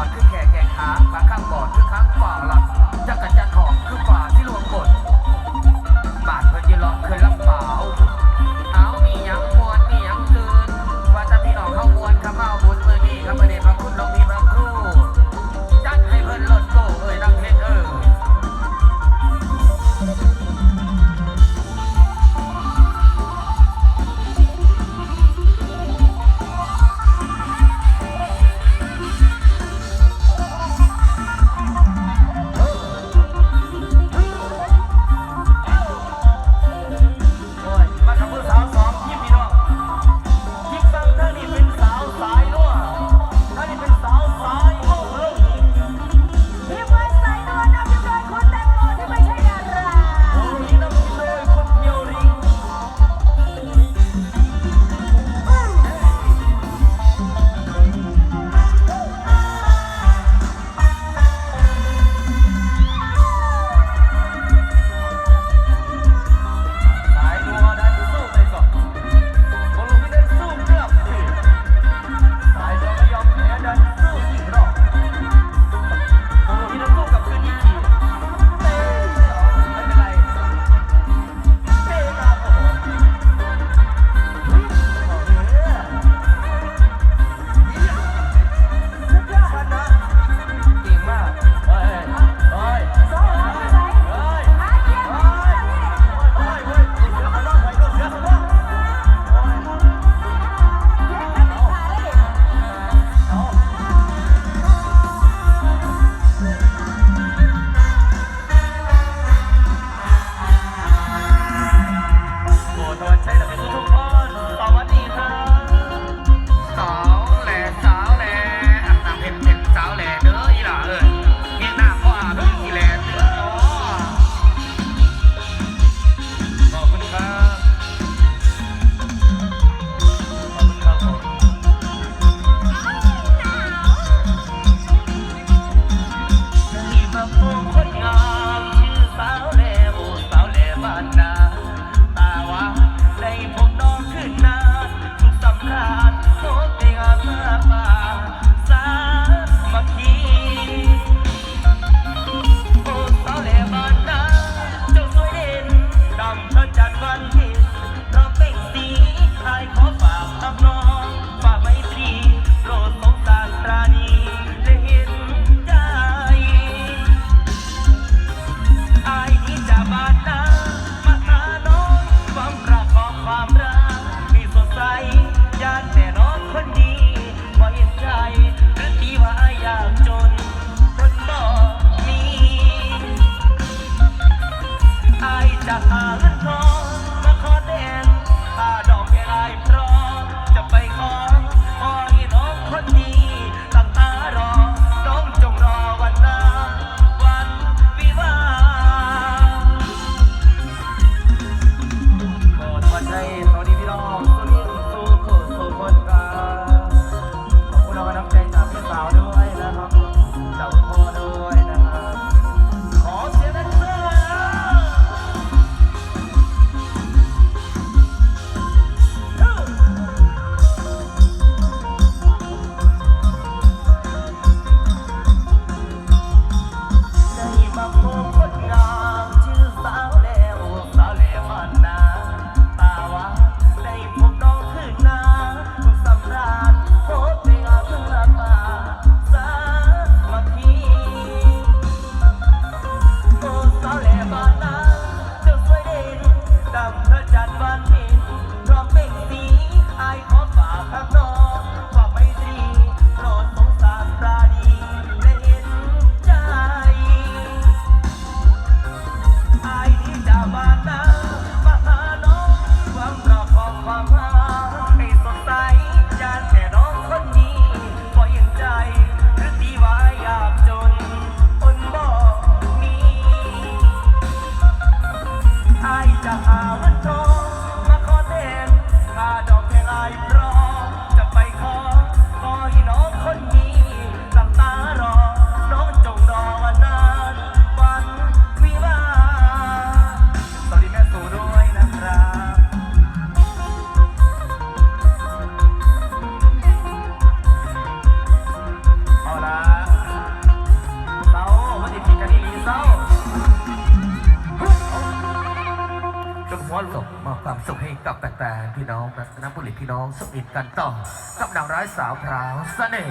อนขึ้แขกแขกขา จากหาเงินทอง สุขให้กับแตนพี่น้องรัตนบุรีพี่น้องสุขอิดกันต่อ กับนางร้ายสาวพราวเสน่ห์